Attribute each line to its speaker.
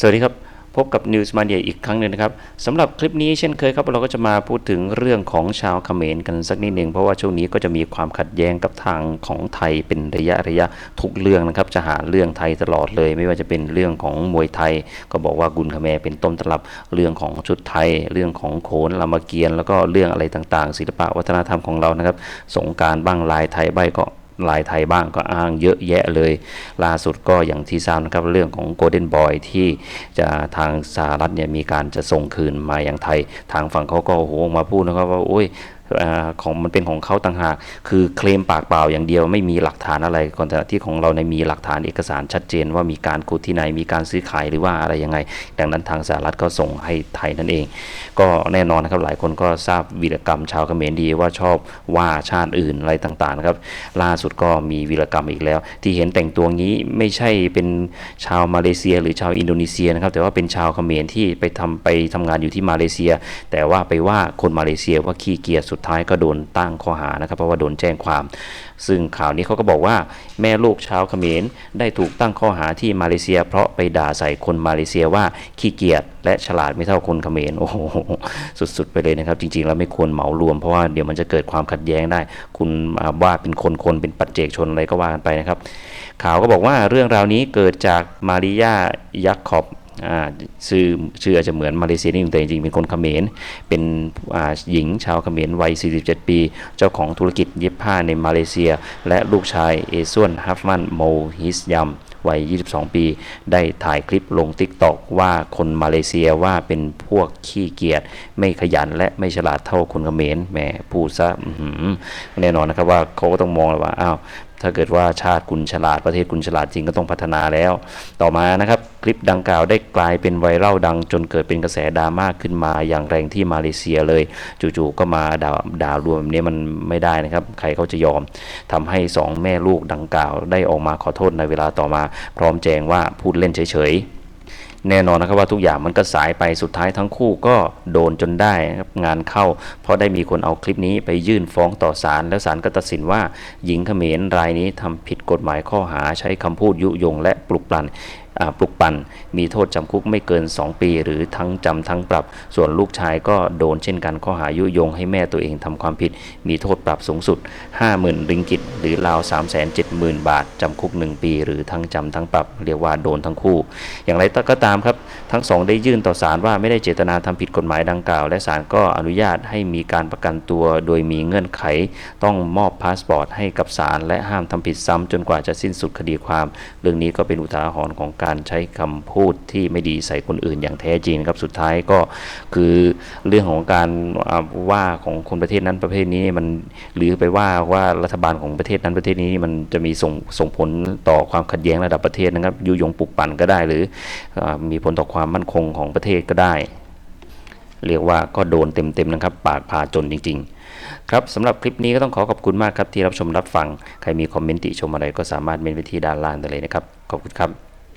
Speaker 1: สวัสดีครับ พบกับ News Mania อีกครั้งหนึ่งนะครับสำหรับคลิปนี้เช่นเคยครับ เราก็จะมาพูดถึงเรื่องของชาวเขมรกันสักนิดหนึ่งเพราะว่าช่วงนี้ก็จะมีความขัดแย้งกับทางของไทยเป็นระยะระยะทุกเรื่องนะครับ จะหาเรื่องไทยตลอดเลย ไม่ว่าจะเป็นเรื่องของมวยไทย ก็บอกว่ากุนคาแมเป็นต้นตำรับเรื่องของชุดไทย เรื่องของโขนรามเกียรติ์แล้วก็เรื่องอะไรต่างๆ ศิลปะวัฒนธรรมของเรานะครับ สงการบ้างลายไทยใบก็ ลายไทยบ้างก็อ้างเยอะแยะเลย ล่าสุดก็อย่างที่ทราบนะครับเรื่องของโกลเด้นบอยที่จะทางสหรัฐเนี่ยมีการจะส่งคืนมาอย่างไทย ทางฝั่งเขาก็โอ้โหมาพูดนะครับว่าโอ้ยอา ของมันเป็นของเขาต่างหาก คือเคลมปากเปล่าอย่างเดียวไม่มีหลักฐานอะไรก่อนแต่ที่ของเราในมีหลักฐานเอกสารชัดเจนว่ามีการขุดที่ไหนมีการซื้อขายหรือว่าอะไรยังไง ดังนั้นทางสหรัฐก็ส่งให้ไทยนั่นเอง ก็แน่นอนนะครับหลายคนก็ทราบวีรกรรมชาวเขมรดีว่าชอบว่าชาติอื่นอะไรต่างๆนะครับล่าสุดก็มีวีรกรรมอีกแล้ว ที่เห็นแต่งตัวงี้ไม่ใช่เป็นชาวมาเลเซีย หรือชาวอินโดนีเซียนะครับแต่ว่าเป็นชาวเขมรที่ไปทำไปทำงานอยู่ที่มาเลเซีย แต่ว่าไปว่าคนมาเลเซียว่าขี้เกียจสุดท้ายก็โดนตั้งข้อหานะครับเพราะว่าโดนแจ้งความ ซึ่งข่าวนี้เขาก็บอกว่าแม่ลูกชาวเขมรได้ถูกตั้งข้อหาที่มาเลเซีย เพราะไปด่าใส่คนมาเลเซียว่าขี้เกียจและฉลาดไม่เท่าคนเขมรโอ้โหสุดๆไปเลยนะครับ จริงๆแล้วไม่ควรเหมารวมเพราะว่าเดี๋ยวมันจะเกิดความขัดแย้งได้ คุณว่าเป็นคนคนเป็นปัจเจกชนอะไรก็ว่ากันไปนะครับข่าวก็บอกว่าเรื่องราวนี้เกิดจากมาริยายักษ์ขอบ ชื่อชื่ออาจจะเหมือนมาเลเซียนิดนึงแต่จริงๆ เป็นคนเขมร เป็นหญิงชาวเขมรวัย 47 ปี เจ้าของธุรกิจเย็บผ้าในมาเลเซีย และลูกชายเอซวนฮัฟมันโมฮิสยัมวัย 22 ปี ได้ถ่ายคลิปลง t ิ k t o k ว่าคนมาเลเซียว่าเป็นพวกขี้เกียจไม่ขยันและไม่ฉลาดเท่าคนเขมรแหมพูดซะแน่นอนนะครับว่าเขาก็ต้องมองว่าอ้าวถ้าเกิดว่าชาติคุณฉลาดประเทศคุณฉลาดจริงก็ต้องพัฒนาแล้ว ต่อมานะครับ คลิปดังกล่าวได้กลายเป็นไวรัลดังจนเกิดเป็นกระแสดราม่าขึ้นมาอย่างแรงที่มาเลเซียเลย จู่ๆก็มาด่าด่ารวมแบบนี้มันไม่ได้นะครับ ใครเขาจะยอมทำให้สองแม่ลูกดังกล่าว ได้ออกมาขอโทษในเวลาต่อมา พร้อมแจงว่าพูดเล่นเฉยๆ แน่นอนนะครับว่าทุกอย่างมันก็สายไปสุดท้ายทั้งคู่ก็โดนจนได้นะครับงานเข้า เพราะได้มีคนเอาคลิปนี้ไปยื่นฟ้องต่อศาลแล้วศาลก็ตัดสินว่าหญิงเขมรรายนี้ทำผิดกฎหมายข้อหาใช้คำพูดยุยงและปลุกปลั่นอ่า ปลุกปั่น มีโทษจำคุกไม่เกิน 2 ปี หรือทั้งจำทั้งปรับ ส่วนลูกชายก็โดนเช่นกันข้อหายุยงให้แม่ตัวเองทำความผิด มีโทษปรับสูงสุด 50,000 ริงกิต หรือราว 370,000 บาทจำคุก 1 ปี หรือทั้งจำทั้งปรับ เรียกว่าโดนทั้งคู่ อย่างไรก็ตามครับ ทั้งสองได้ยื่นต่อศาลว่าไม่ได้เจตนาทำผิดกฎหมายดังกล่าว และศาลก็อนุญาตให้มีการประกันตัว โดยมีเงื่อนไข ต้องมอบพาสปอร์ตให้กับศาลและห้ามทำผิดซ้ำจนกว่าจะสิ้นสุดคดีความ เรื่องนี้ก็เป็นอุทาหรณ์ของการการใช้คำพูดที่ไม่ดีใส่คนอื่นอย่างแท้จริงครับสุดท้ายก็คือเรื่องของการว่าของคนประเทศนั้นประเทศนี้มันหรือไปว่าว่ารัฐบาลของประเทศนั้นประเทศนี้มันจะมีส่งส่งผลต่อความขัดแย้งระดับประเทศนะครับยุยงปลุกปั่นก็ได้หรืออมีผลต่อความมั่นคงของประเทศก็ได้ เรียกว่าก็โดนเต็มๆนะครับ ปากพาจนจริง ๆ ครับสำหรับคลิปนี้ก็ต้องขอขอบคุณมากครับที่รับชมรับฟัง ใครมีคอมเมนต์ติชมอะไรก็สามารถเมนไปที่ด้านล่างได้เลยนะครับ ขอบคุณครับ